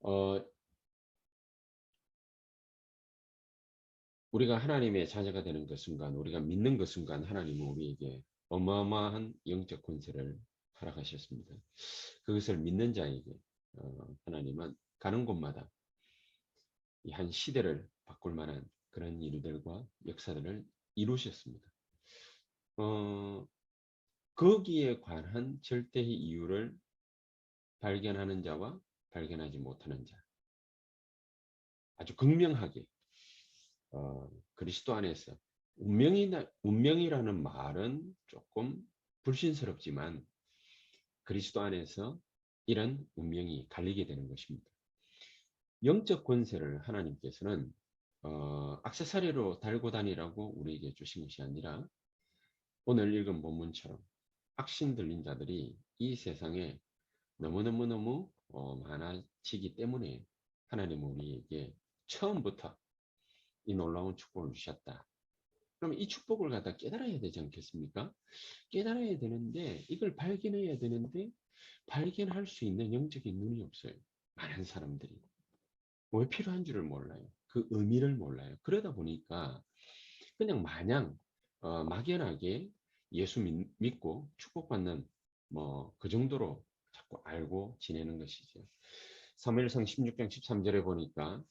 어, 우리가 하나님의 자녀가 되는 그 순간, 우리가 믿는 그 순간 하나님은 우리에게 어마어마한 영적 권세를 허락하셨습니다. 그것을 믿는 자에게 어, 하나님은 가는 곳마다 이 한 시대를 바꿀 만한 그런 일들과 역사들을 이루셨습니다. 어, 거기에 관한 절대의 이유를 발견하는 자와 발견하지 못하는 자. 아주 극명하게 어, 그리스도 안에서 운명이나 운명이라는 말은 조금 불신스럽지만 그리스도 안에서 이런 운명이 갈리게 되는 것입니다. 영적 권세를 하나님께서는 어, 악세사리로 달고 다니라고 우리에게 주신 것이 아니라 오늘 읽은 본문처럼 악신 들린 자들이 이 세상에 너무너무너무 어, 많아지기 때문에 하나님은 우리에게 처음부터 이 놀라운 축복을 주셨다. 그럼 이 축복을 갖다 깨달아야 되지 않겠습니까? 깨달아야 되는데 이걸 발견해야 되는데 발견할 수 있는 영적인 눈이 없어요. 많은 사람들이. 왜 필요한 줄을 몰라요. 그 의미를 몰라요. 그러다 보니까 그냥 마냥 어, 막연하게 예수 믿, 믿고 축복받는 뭐 그 정도로 자꾸 알고 지내는 것이죠. 사무엘상 16장 13절에 보니까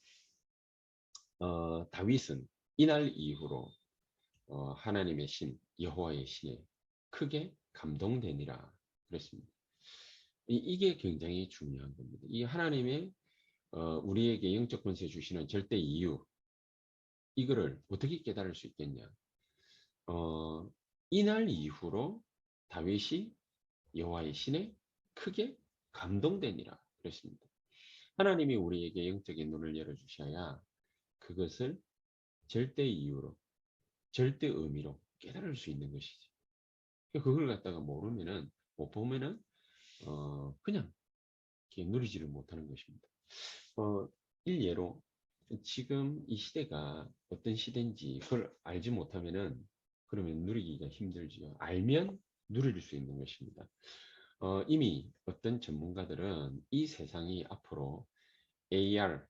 어, 다윗은 이날 이후로 어, 하나님의 신 여호와의 신에 크게 감동되니라 그랬습니다. 이, 게 굉장히 중요한 겁니다. 이 하나님의 어, 우리에게 영적 권세 주시는 절대 이유 이거를 어떻게 깨달을 수 있겠냐? 어, 이날 이후로 다윗이 여호와의 신에 크게 감동되니라 그랬습니다. 하나님이 우리에게 영적인 눈을 열어 주셔야 그것을 절대 이유로 절대 의미로 깨달을 수 있는 것이지. 그걸 갖다가 모르면은 못 보면은 어, 그냥 누리지를 못하는 것입니다. 어, 일예로 지금 이 시대가 어떤 시대인지 그걸 알지 못하면은 그러면 누리기가 힘들지요. 알면 누릴 수 있는 것입니다. 어, 이미 어떤 전문가들은 이 세상이 앞으로 AR,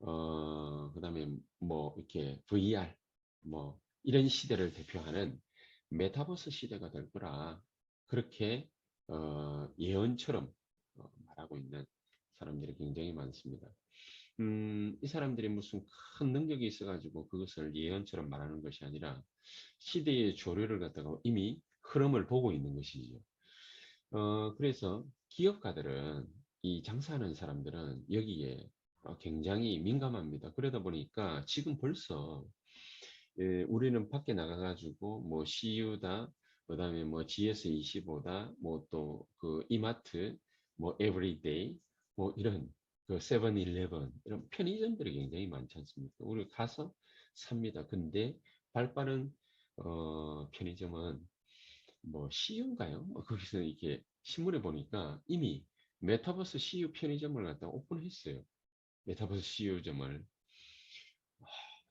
어, 그 다음에 뭐 이렇게 VR, 뭐 이런 시대를 대표하는 메타버스 시대가 될 거라 그렇게 어, 예언처럼 어, 말하고 있는 사람들이 굉장히 많습니다. 음, 이 사람들이 무슨 큰 능력이 있어가지고 그것을 예언처럼 말하는 것이 아니라 시대의 조류를 갖다가 이미 흐름을 보고 있는 것이죠. 어, 그래서 기업가들은 이 장사하는 사람들은 여기에 어, 굉장히 민감합니다. 그러다 보니까 지금 벌써 예, 우리는 밖에 나가가지고 뭐 CU다, 그 다음에 뭐 GS25다, 뭐 또 그 이마트, 뭐 에브리데이, 뭐 이런 그 세븐일레븐 이런 편의점들이 굉장히 많지 않습니까? 우리 가서 삽니다. 근데 발빠른 어, 편의점은 뭐 CU인가요? 뭐 거기서 이렇게 신문에 보니까 이미 메타버스 CU 편의점을 갖다 오픈했어요. 메타버스 CU점을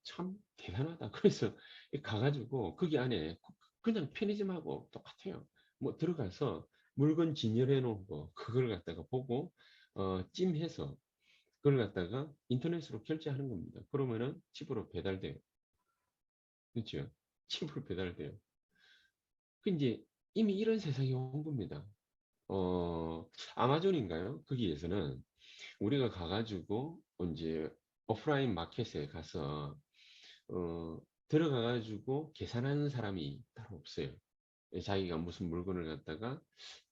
참 대단하다. 그래서 가가지고 거기 안에 그냥 편의점하고 똑같아요. 뭐 들어가서 물건 진열해 놓은 거 그걸 갖다가 보고 어, 찜해서 그걸 갖다가 인터넷으로 결제하는 겁니다. 그러면은 집으로 배달돼요. 그렇죠? 집으로 배달돼요. 그 이제 이미 이런 세상이 온 겁니다. 어, 아마존인가요? 거기에서는 우리가 가가지고 이제 오프라인 마켓에 가서 어, 들어가가지고 계산하는 사람이 따로 없어요. 자기가 무슨 물건을 갖다가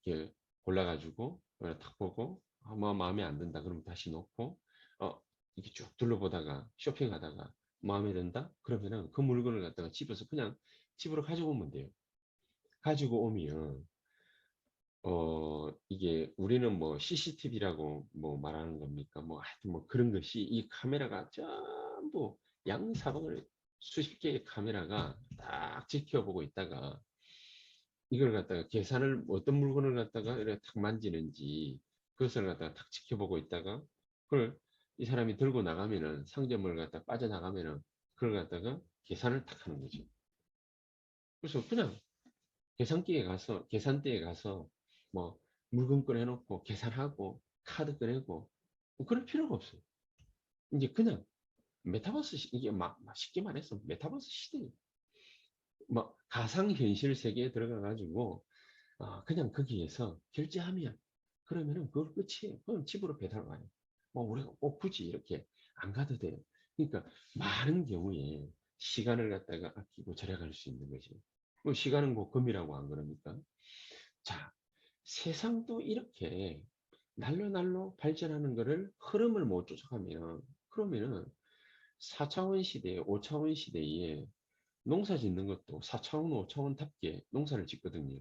이렇게 골라가지고 탁 보고 아, 뭐 마음에 안 든다 그러면 다시 놓고 어 이렇게 쭉 둘러보다가 쇼핑하다가 마음에 든다 그러면은 그 물건을 갖다가 집에서 그냥 집으로 가지고 오면 돼요. 가지고 오면 어 이게 우리는 뭐 CCTV라고 뭐 말하는 겁니까? 뭐 하여튼 뭐 그런 것이 이 카메라가 전부 양사방을 수십 개의 카메라가 딱 지켜보고 있다가 이걸 갖다가 계산을 어떤 물건을 갖다가 이렇게 탁 만지는지 그것을 갖다가 탁 지켜보고 있다가 그걸 이 사람이 들고 나가면은 상점을 갖다 빠져나가면은 그걸 갖다가 계산을 탁 하는 거죠. 그래서 그냥 계산기에 가서 계산대에 가서 뭐 물건 꺼내놓고 계산하고 카드 꺼내고 뭐 그럴 필요가 없어요. 이제 그냥 메타버스 시- 이게 막, 막 쉽게 말해서 메타버스 시대예요. 뭐 가상 현실 세계에 들어가 가지고 아, 그냥 거기에서 결제하면 그러면은 그걸 끝이에요. 그럼 집으로 배달 와요. 뭐 우리가 꼭 굳이 이렇게 안 가도 돼요. 그러니까 많은 경우에 시간을 갖다가 아끼고 절약할 수 있는 거지. 뭐 시간은 곧 금이라고 안 그럽니까? 자, 세상도 이렇게 날로 날로 발전하는 거를 흐름을 못 쫓아가면 그러면은 4차원 시대에 5차원 시대에 농사 짓는 것도 4차원 5차원답게 농사를 짓거든요.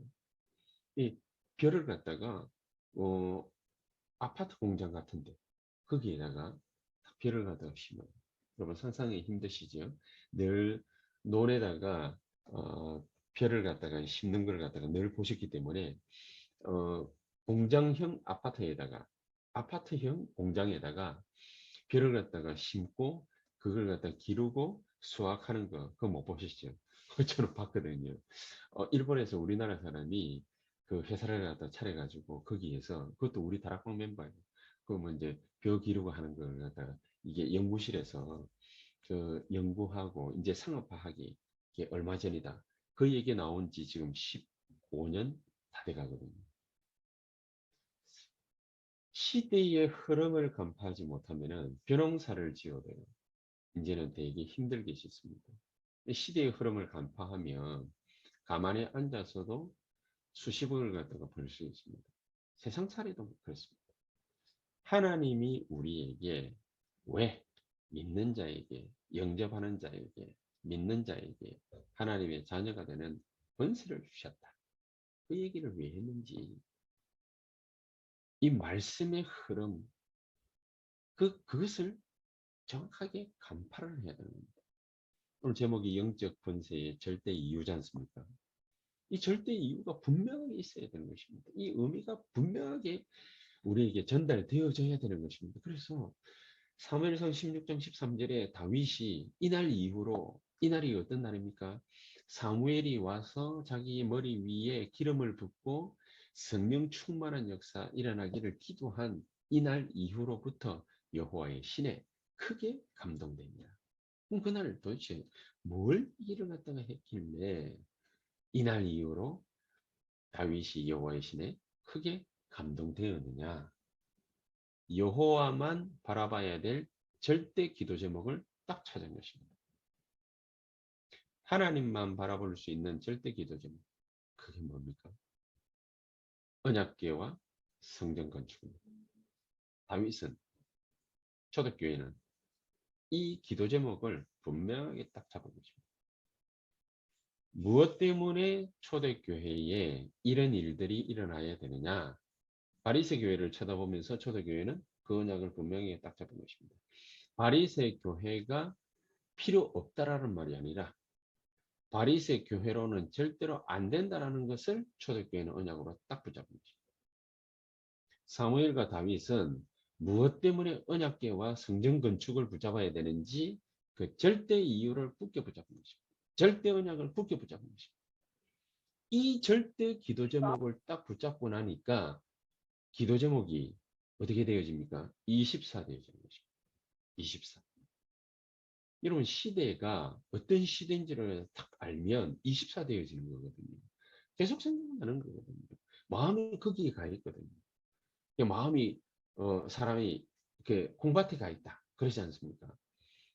이 별을 갖다가 어 아파트 공장 같은데 거기에다가 별을 갖다가 심어요. 여러분 상상이 힘드시죠? 늘 논에다가 어, 별을 갖다가 심는 걸 갖다가 늘 보셨기 때문에 어, 공장형 아파트에다가 아파트형 공장에다가 별을 갖다가 심고 그걸 갖다 기르고 수확하는 거 그거 못 보셨죠? 저는 봤거든요. 어, 일본에서 우리나라 사람이 그 회사를 갖다 차려가지고 거기에서 그것도 우리 다락방 멤버예요. 그러면 이제 벼 기르고 하는 걸 갖다가 이게 연구실에서 그 연구하고 이제 상업화하기 이게 얼마 전이다. 그 얘기 나온 지 지금 15년 다 돼가거든요. 시대의 흐름을 간파하지 못하면은 벼농사를 지어도 이제는 되게 힘들게 짓습니다. 시대의 흐름을 간파하면 가만히 앉아서도 수십억을 갖다가 벌 수 있습니다. 세상살이도 그렇습니다. 하나님이 우리에게 왜 믿는 자에게 영접하는 자에게 믿는 자에게 하나님의 자녀가 되는 권세를 주셨다. 그 얘기를 왜 했는지 이 말씀의 흐름 그 그것을 정확하게 간파를 해야 되는 겁니다. 오늘 제목이 영적 권세의 절대 이유지 않습니까? 이 절대 이유가 분명하게 있어야 되는 것입니다. 이 의미가 분명하게 우리에게 전달되어져야 되는 것입니다. 그래서 사무엘상 16장 13절에 다윗이 이날 이후로 이날이 어떤 날입니까? 사무엘이 와서 자기 머리 위에 기름을 붓고 성령 충만한 역사 일어나기를 기도한 이날 이후로부터 여호와의 신에 크게 감동됩니다. 그럼 그날 도대체 뭘 일을 갖다가 했길래 이날 이후로 다윗이 여호와의 신에 크게 감동되었느냐? 여호와만 바라봐야 될 절대 기도 제목을 딱 찾은 것입니다. 하나님만 바라볼 수 있는 절대 기도 제목. 그게 뭡니까? 언약계와 성전 건축입니다. 다윗은 초대교회는 이 기도 제목을 분명하게 딱 잡은 것입니다. 무엇 때문에 초대교회에 이런 일들이 일어나야 되느냐? 바리새 교회를 쳐다보면서 초대교회는 그 언약을 분명히 딱 잡은 것입니다. 바리새 교회가 필요 없다라는 말이 아니라 바리새 교회로는 절대로 안 된다라는 것을 초대교회는 언약으로 딱 붙잡은 것입니다. 사무엘과 다윗은 무엇 때문에 언약계와 성전 건축을 붙잡아야 되는지 그 절대 이유를 굳게 붙잡은 것입니다. 절대 언약을 굳게 붙잡은 것입니다. 이 절대 기도 제목을 딱 붙잡고 나니까 기도 제목이 어떻게 되어집니까? 24 되어지는 것입니다. 24. 여러분 시대가 어떤 시대인지를 딱 알면 24 되어지는 거거든요. 계속 생각나는 거거든요. 마음이 거기에 가 있거든요. 마음이 어, 사람이 이렇게 공밭에 가 있다. 그러지 않습니까?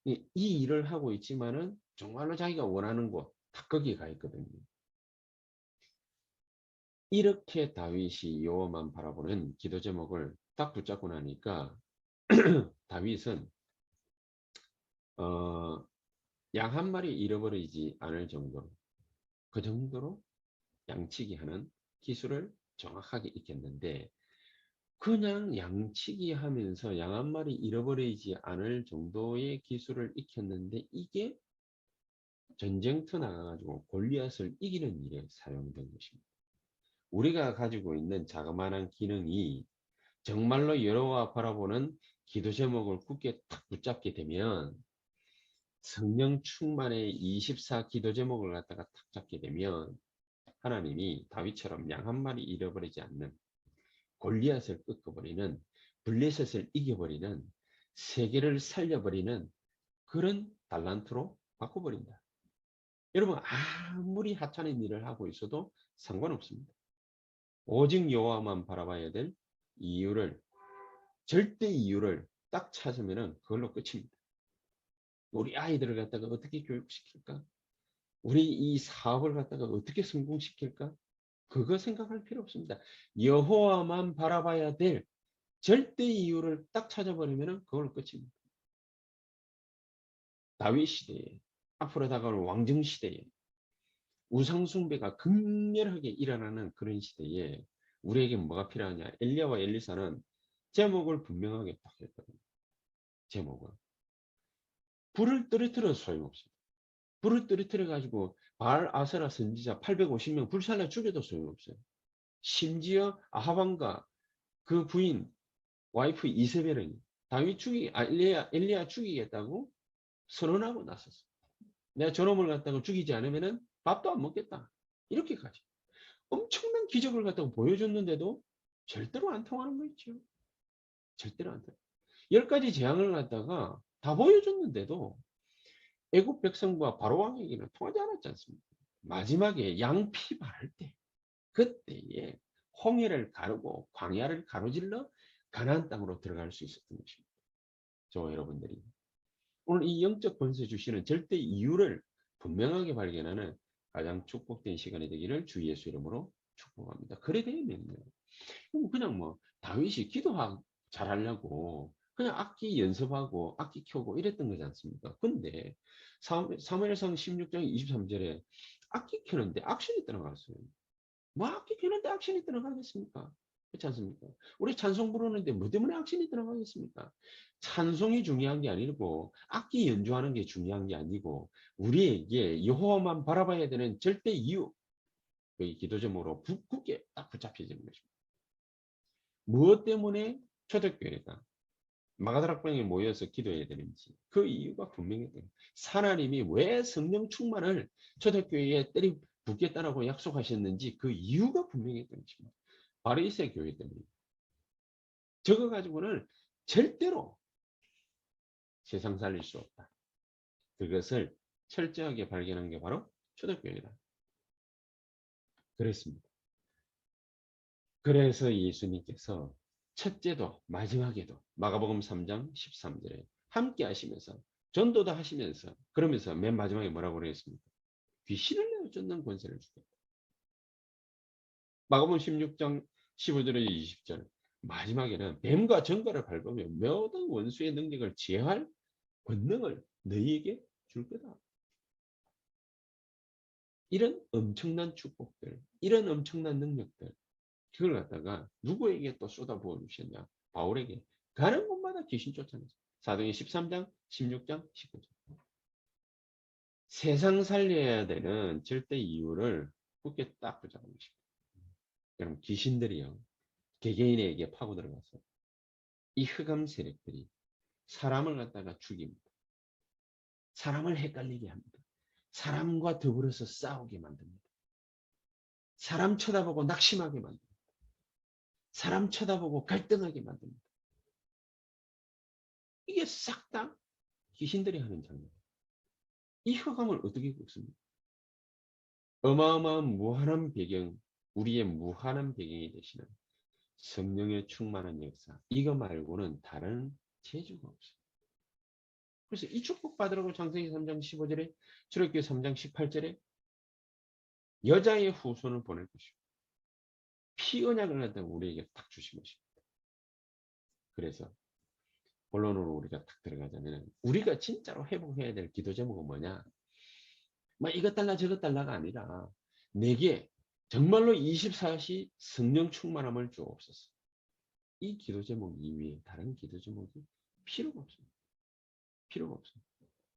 이, 이 일을 하고 있지만은 정말로 자기가 원하는 곳, 다 거기에 가 있거든요. 이렇게 다윗이 여호와만 바라보는 기도 제목을 딱 붙잡고 나니까 다윗은 어, 양 한 마리 잃어버리지 않을 정도로 그 정도로 양치기 하는 기술을 정확하게 익혔는데 그냥 양치기 하면서 양 한 마리 잃어버리지 않을 정도의 기술을 익혔는데 이게 전쟁터 나가가지고 골리앗을 이기는 일에 사용된 것입니다. 우리가 가지고 있는 자그마한 기능이 정말로 여호와 바라보는 기도 제목을 굳게 탁 붙잡게 되면 성령 충만의 24 기도 제목을 갖다가 탁 잡게 되면 하나님이 다윗처럼 양 한 마리 잃어버리지 않는 골리앗을 꺾어버리는 블레셋을 이겨버리는 세계를 살려버리는 그런 달란트로 바꿔버린다. 여러분 아무리 하찮은 일을 하고 있어도 상관없습니다. 오직 여호와만 바라봐야 될 이유를 절대 이유를 딱 찾으면은 그걸로 끝입니다. 우리 아이들을 갖다가 어떻게 교육시킬까? 우리 이 사업을 갖다가 어떻게 성공시킬까? 그거 생각할 필요 없습니다. 여호와만 바라봐야 될 절대 이유를 딱 찾아버리면 그걸로 끝입니다. 다윗 시대에 앞으로 다가올 왕정 시대에 우상숭배가 극렬하게 일어나는 그런 시대에 우리에게 뭐가 필요하냐? 엘리야와 엘리사는 제목을 분명하게 딱 했거든요. 제목을. 불을 떨어뜨려 소용없어요. 불을 떨어뜨려 가지고 바알 아세라 선지자 850명 불살라 죽여도 소용없어요. 심지어 아하방과 그 부인 와이프 이세벨은 다윗 죽이 아, 엘리야 엘리야 죽이겠다고 선언하고 나섰어. 내가 저놈을 갖다가 죽이지 않으면은 밥도 안 먹겠다. 이렇게까지 엄청난 기적을 갖다가 보여줬는데도 절대로 안 통하는 거 있죠. 절대로 안 돼. 열 가지 재앙을 갖다가 다 보여줬는데도 애국 백성과 바로 왕에게는 통하지 않았지 않습니까? 마지막에 양피 바를 때 그때에 홍해를 가르고 광야를 가로질러 가나안 땅으로 들어갈 수 있었던 것입니다. 저 여러분들이 오늘 이 영적 권세 주시는 절대 이유를 분명하게 발견하는 가장 축복된 시간이 되기를 주 예수 이름으로 축복합니다. 그래 되면요. 그냥 뭐 다윗이 기도하 잘하려고 그냥 악기 연습하고 악기 켜고 이랬던 거지 않습니까? 근데 사무엘상 16장 23절에 악기 켜는데 악신이 떠나갔어요. 뭐 악기 켜는데 악신이 떠나가겠습니까? 그렇지 않습니까? 우리 찬송 부르는데 뭐 때문에 악신이 떠나가겠습니까? 찬송이 중요한 게 아니고 악기 연주하는 게 중요한 게 아니고 우리에게 여호와만 바라봐야 되는 절대 이유 그 기도점으로 굳게 딱 붙잡혀지는 것입니다. 무엇 때문에 초대교회가 마가다락방에 모여서 기도해야 되는지 그 이유가 분명히 돼요. 하나님이 왜 성령 충만을 초대교회에 때리 붓겠다라고 약속하셨는지 그 이유가 되는 것입니다. 바리새 교회 때문에 저거 가지고는 절대로 세상 살릴 수 없다. 그것을 철저하게 발견한 게 바로 초대교회다. 그랬습니다. 그래서 예수님께서 첫째도 마지막에도 마가복음 3장 13절에 함께 하시면서 전도도 하시면서 그러면서 맨 마지막에 뭐라고 그랬습니까? 귀신을 내어 쫓는 권세를 주겠다. 마가복음 16장 15절에 20절 마지막에는 뱀과 정갈을 밟으며 모든 원수의 능력을 제할 권능을 너희에게 줄 거다. 이런 엄청난 축복들, 이런 엄청난 능력들, 그걸 갖다가 누구에게 또 쏟아부어 주셨냐? 바울에게 가는 곳마다 귀신 쫓아내서 사도행 13장, 16장, 19장. 세상 살려야 되는 절대 이유를 굳게 딱 붙잡은 것입니 다. 여러분 귀신들이요 개개인에게 파고 들어가서 이 흑암 세력들이 사람을 갖다가 죽입니다. 사람을 헷갈리게 합니다. 사람과 더불어서 싸우게 만듭니다. 사람 쳐다보고 낙심하게 만듭니다. 사람 쳐다보고 갈등하게 만듭니다. 이게 싹 다 귀신들이 하는 장면. 이 흑암을 어떻게 걷습니까? 어마어마한 무한한 배경, 우리의 무한한 배경이 되시는 성령의 충만한 역사. 이거 말고는 다른 재주가 없어요. 그래서 이 축복 받으라고 창세기 3장 15절에 출애굽기 3장 18절에 여자의 후손을 보낼 것이고 피 언약을 갖다가 우리에게 딱 주신 것입니다. 그래서 본론으로 우리가 딱 들어가자면 우리가 진짜로 회복해야 될 기도 제목은 뭐냐? 뭐 이것 달라 저것 달라가 아니라 내게 정말로 24시 성령 충만함을 주옵소서. 이 기도 제목 이외에 다른 기도 제목이 필요가 없습니다. 필요가 없습니다.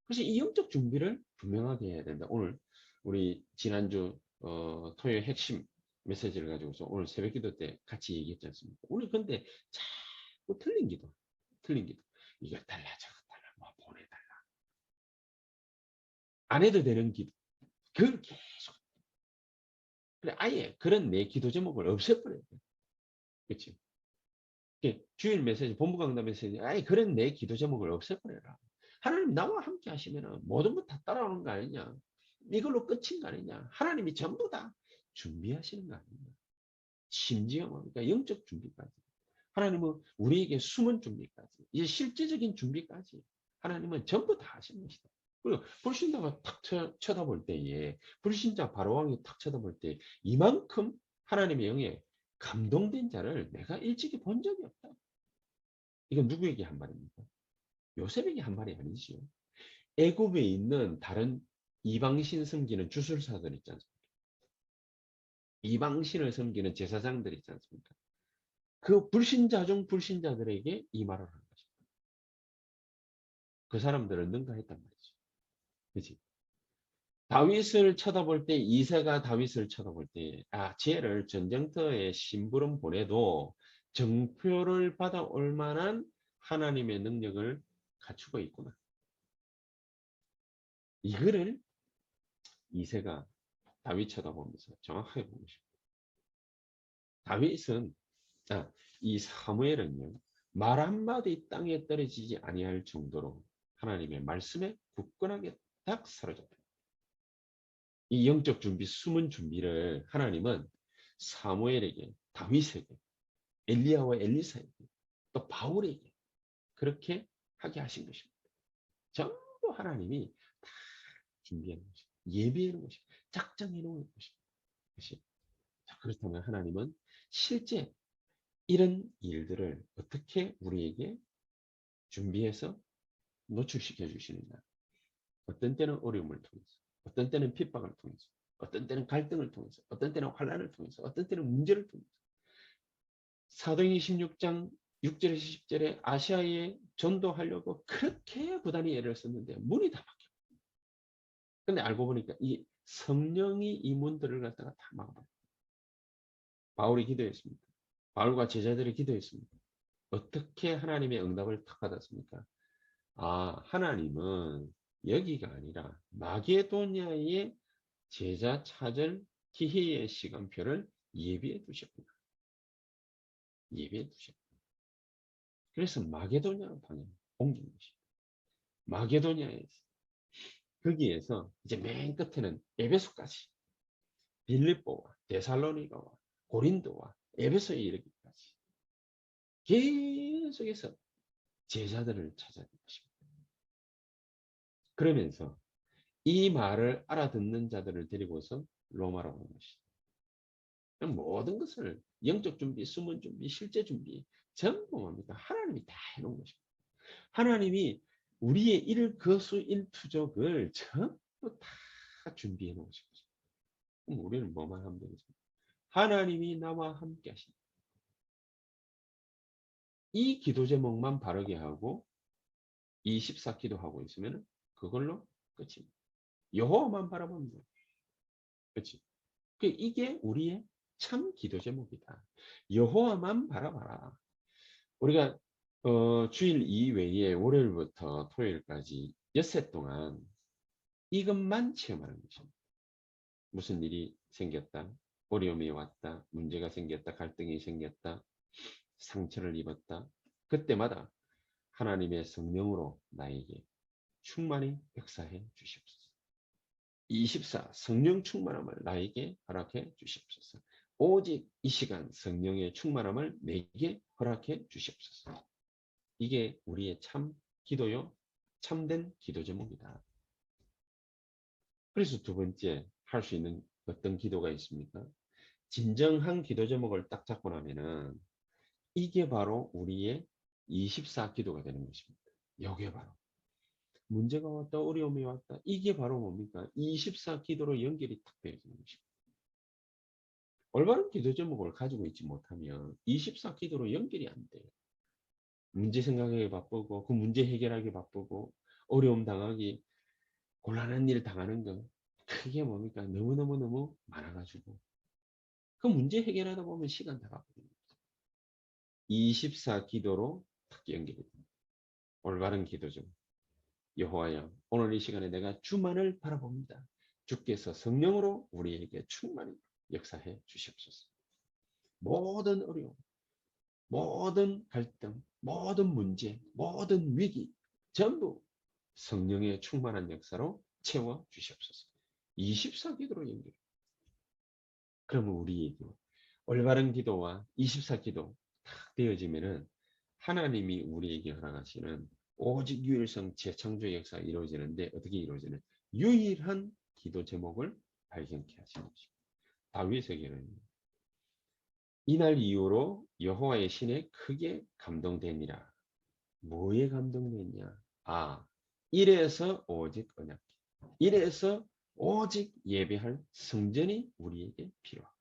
그래서 이 영적 준비를 분명하게 해야 된다. 오늘 우리 지난주 어, 토요일 핵심 메시지를 가지고서 오늘 새벽 기도 때 같이 얘기했지 않습니까? 우리 근데 자꾸 틀린 기도, 틀린 기도. 이거 달라, 저거 달라, 뭐 보내달라. 안 해도 되는 기도. 그걸 계속. 그래, 아예 그런 내 기도 제목을 없애버려야 돼. 이렇게 주일 메시지, 본부 강단 메시지, 아니, 그런 내 기도 제목을 없애버려라. 하나님 나와 함께 하시면은 모든 것 다 따라오는 거 아니냐. 이걸로 끝인 거 아니냐. 하나님이 전부 다 준비하시는 거 아니냐. 심지어 뭡니까? 영적 준비까지. 하나님은 우리에게 숨은 준비까지, 이제 실제적인 준비까지 하나님은 전부 다 하신 것이다. 불신자가 탁 쳐, 쳐다볼 때에 불신자 바로왕이 탁 쳐다볼 때 이만큼 하나님의 영에 감동된 자를 내가 일찍이 본 적이 없다. 이건 누구에게 한 말입니까? 요셉에게 한 말이 아니지요. 애굽에 있는 다른 이방신 섬기는 주술사들 있지 않습니까? 이방신을 섬기는 제사장들 있지 않습니까? 그 불신자 중 불신자들에게 이 말을 한 것입니다. 그 사람들을 능가했단 말이죠. 그치? 다윗을 쳐다볼 때 이세가 다윗을 쳐다볼 때 아, 쟤를 전쟁터에 심부름 보내도 정표를 받아올 만한 하나님의 능력을 갖추고 있구나. 이거를 이세가 다윗 쳐다보면서 정확하게 보고 싶어요. 다윗은 아, 이 사무엘은요 말 한마디 땅에 떨어지지 아니할 정도로 하나님의 말씀에 굳건하게 딱 사로잡혀. 이 영적 준비, 숨은 준비를 하나님은 사무엘에게, 다윗에게, 엘리야와 엘리사에게, 또 바울에게 그렇게 하게 하신 것입니다. 전부 하나님이 다 준비하는 것입니다. 예비하는 것입니다. 작정해 놓은 것입니다. 자, 그렇다면 하나님은 실제 이런 일들을 어떻게 우리에게 준비해서 노출시켜 주시는가? 어떤 때는 어려움을 통해서, 어떤 때는 핍박을 통해서, 어떤 때는 갈등을 통해서, 어떤 때는 환란을 통해서, 어떤 때는 문제를 통해서. 사도행 26장 6절에서 10절에 아시아에 전도하려고 그렇게 부단히 애를 썼는데 문이 다 막혀. 근데 알고 보니까 이 성령이 이 문들을 갖다가 다 막아버려. 바울이 기도했습니다. 바울과 제자들이 기도했습니다. 어떻게 하나님의 응답을 탁 받았습니까? 아, 하나님은 여기가 아니라 마게도냐의 제자 찾을 기회의 시간표를 예비해 두셨구나. 예비해 두셨구나. 그래서 마게도냐 방향 옮긴 것입니다. 마게도냐에서 거기에서 이제 맨 끝에는 에베소까지 빌립보와 데살로니가와 고린도와 에베소에 이르기까지 계속해서 제자들을 찾아낸 것입니다. 그러면서 이 말을 알아듣는 자들을 데리고서 로마로 온 것이다. 모든 것을 영적 준비, 숨은 준비, 실제 준비 전부 뭡니까? 하나님이 다 해놓은 것입니다. 하나님이 우리의 일 거수 일투족을 전부 다 준비해 놓으신 것입니다. 그럼 우리는 뭐만 하면 되겠습니까? 하나님이 나와 함께 하신다. 이 기도 제목만 바르게 하고 24 기도 하고 있으면 그걸로 끝입니다. 여호와만 바라보면 돼. 그렇지? 그 이게 우리의 참 기도 제목이다. 여호와만 바라봐라. 우리가 어, 주일 이외에 월요일부터 토요일까지 엿새 동안 이것만 체험하는 것입니다. 무슨 일이 생겼다, 어려움이 왔다, 문제가 생겼다, 갈등이 생겼다, 상처를 입었다. 그때마다 하나님의 성령으로 나에게 충만히 역사해 주시옵소서. 24 성령 충만함을 나에게 허락해 주시옵소서. 오직 이 시간 성령의 충만함을 내게 허락해 주시옵소서. 이게 우리의 참 기도요, 참된 기도 제목이다. 그래서 두 번째 할 수 있는 어떤 기도가 있습니까? 진정한 기도 제목을 딱 잡고 나면은 이게 바로 우리의 24 기도가 되는 것입니다. 이게 바로 문제가 왔다 어려움이 왔다 이게 바로 뭡니까? 24 기도로 연결이 탁 되어지는 것입니다. 올바른 기도 제목을 가지고 있지 못하면 24 기도로 연결이 안 돼요. 문제 생각하기 바쁘고 그 문제 해결하기 바쁘고 어려움 당하기 곤란한 일 당하는 거 그게 뭡니까? 너무너무너무 많아가지고 그 문제 해결하다 보면 시간 다 가거든요. 24 기도로 딱 연결이 됩니다. 올바른 기도죠. 여호와여 오늘 이 시간에 내가 주만을 바라봅니다. 주께서 성령으로 우리에게 충만히 역사해 주시옵소서. 모든 어려움, 모든 갈등, 모든 문제, 모든 위기 전부 성령의 충만한 역사로 채워 주시옵소서. 24기도로 연결. 그러면 우리에게 올바른 기도와 24기도 딱 되어지면은 하나님이 우리에게 허락하시는 오직 유일성 재창조 역사가 이루어지는데 어떻게 이루어지는 유일한 기도 제목을 발견케 하시는 것입니다. 다윗의 기도입니다. 이날 이후로 여호와의 신에 크게 감동되니라. 뭐에 감동됐냐? 아, 이래서 오직 언약. 이래서 오직 예배할 성전이 우리에게 필요하다.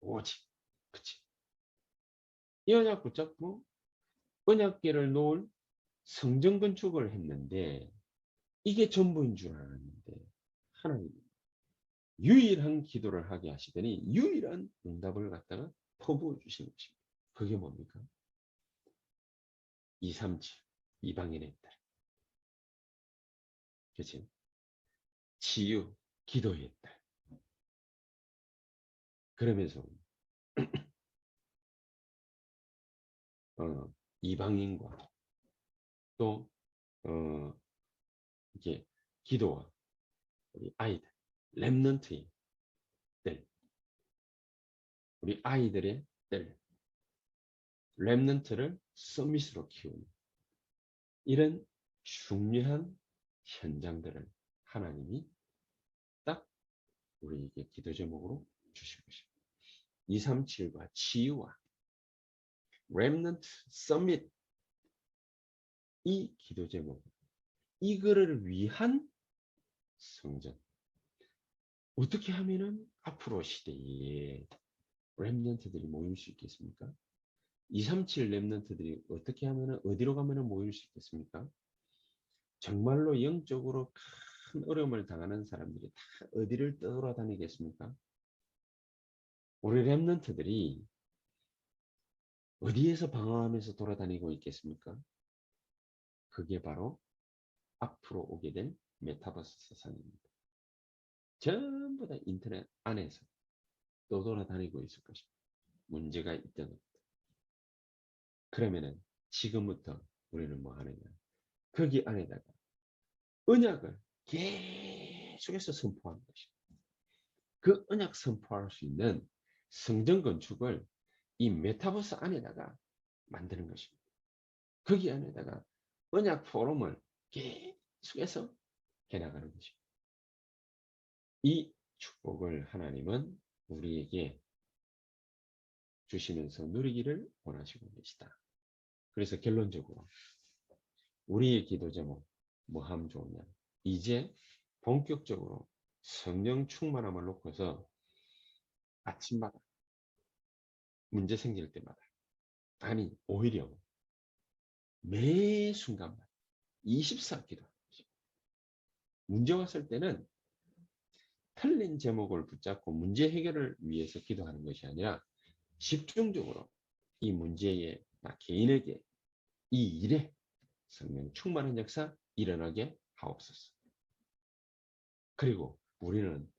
오직. 그치. 이 언약 붙잡고 언약계를 놓을 성전 건축을 했는데 이게 전부인 줄 알았는데 하나님 유일한 기도를 하게 하시더니 유일한 응답을 갖다가 퍼부어 주신 것입니다. 그게 뭡니까? 237 이방인의 딸. 그치? 치유 기도의 딸. 그러면서 어, 이방인과 또 어, 이게 기도와 우리 아이들 렘넌트의 때 우리 아이들의 때 렘넌트를 서밋으로 키우는 이런 중요한 현장들을 하나님이 딱 우리에게 기도 제목으로 주신 것입니다. 237과 치유와 렘넌트 서밋 이 기도 제목 이거를 위한 성전 어떻게 하면은 앞으로 시대에 렘넌트들이 모일 수 있겠습니까? 237 렘넌트들이 어떻게 하면은 어디로 가면은 모일 수 있겠습니까? 정말로 영적으로 큰 어려움을 당하는 사람들이 다 어디를 떠돌아다니겠습니까? 우리 렘넌트들이 어디에서 방황하면서 돌아다니고 있겠습니까? 그게 바로 앞으로 오게 될 메타버스 세상입니다. 전부 다 인터넷 안에서 떠돌아다니고 있을 것입니다. 문제가 있든 없든. 그러면은 지금부터 우리는 뭐 하느냐. 거기 안에다가 언약을 계속해서 선포하는 것입니다. 그 언약 선포할 수 있는 성전 건축을 이 메타버스 안에다가 만드는 것입니다. 거기 안에다가 언약 포럼을 계속해서 해나가는 것입니다. 이 축복을 하나님은 우리에게 주시면서 누리기를 원하시고 계시다. 그래서 결론적으로 우리의 기도 제목 뭐 하면 좋으냐? 이제 본격적으로 성령 충만함을 놓고서 아침마다 문제 생길 때마다 아니 오히려 매 순간마다 24기도 문제 왔을 때는 틀린 제목을 붙잡고 문제 해결을 위해서 기도하는 것이 아니라 집중적으로 이 문제에 나 개인에게 이 일에 성령 충만한 역사 일어나게 하옵소서. 그리고 우리는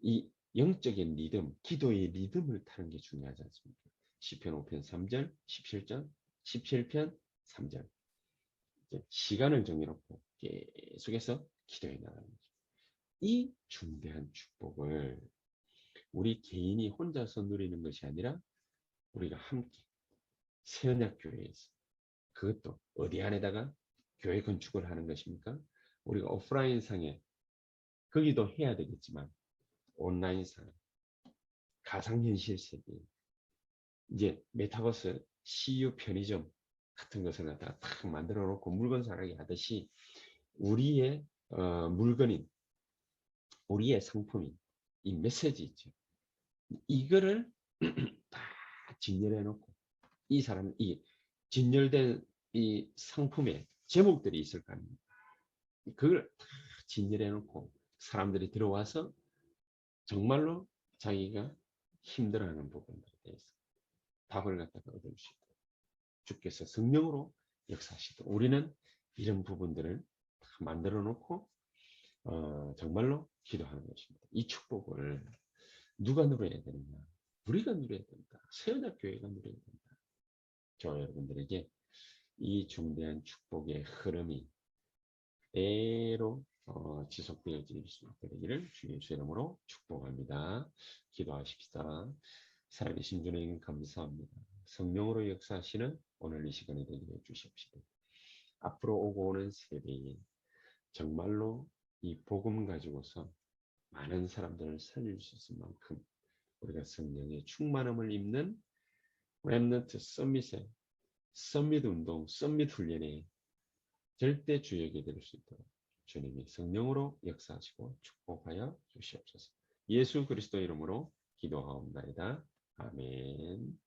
이 영적인 리듬, 기도의 리듬을 타는 게 중요하지 않습니까? 시편 5편 3절, 17절, 17편 3절. 시간을 정해놓고 계속해서 기도해 나가는 거죠. 이 중대한 축복을 우리 개인이 혼자서 누리는 것이 아니라 우리가 함께 세언약 교회에서 그것도 어디 안에다가 교회 건축을 하는 것입니까? 우리가 오프라인 상에 거기도 해야 되겠지만 온라인 상 가상현실 세계 이제 메타버스 CU 편의점 같은 것을 갖다가 탁 만들어 놓고 물건 사라기 하듯이 우리의 어, 물건인 우리의 상품인 이 메시지 있죠. 이거를 다 진열해 놓고 이 사람 이 진열된 이 상품의 제목들이 있을 거 아닙니까? 그걸 다 진열해 놓고 사람들이 들어와서 정말로 자기가 힘들어하는 부분들에 대해서 답을 갖다가 얻을 수 있고 주께서 성령으로 역사하시도 우리는 이런 부분들을 다 만들어 놓고 어, 정말로 기도하는 것입니다. 이 축복을 누가 누려야 되느냐? 우리가 누려야 된다. 세연학 교회가 누려야 된다. 저 여러분들에게 이 중대한 축복의 흐름이 때로 어, 지속되어질 수 있기를 주의 주 이름으로 축복합니다. 기도하십시다. 살아계신 주님 감사합니다. 성령으로 역사하시는 오늘 이 시간이 되게 해주십시오. 앞으로 오고 오는 세대에 정말로 이 복음 가지고서 많은 사람들을 살릴 수 있을 만큼 우리가 성령의 충만함을 입는 랩넌트 썸밋의 썸밋 운동, 썸밋 훈련에 절대 주역이 될 수 있도록 주님이 성령으로 역사하시고 축복하여 주시옵소서. 예수 그리스도 이름으로 기도하옵나이다. 아멘.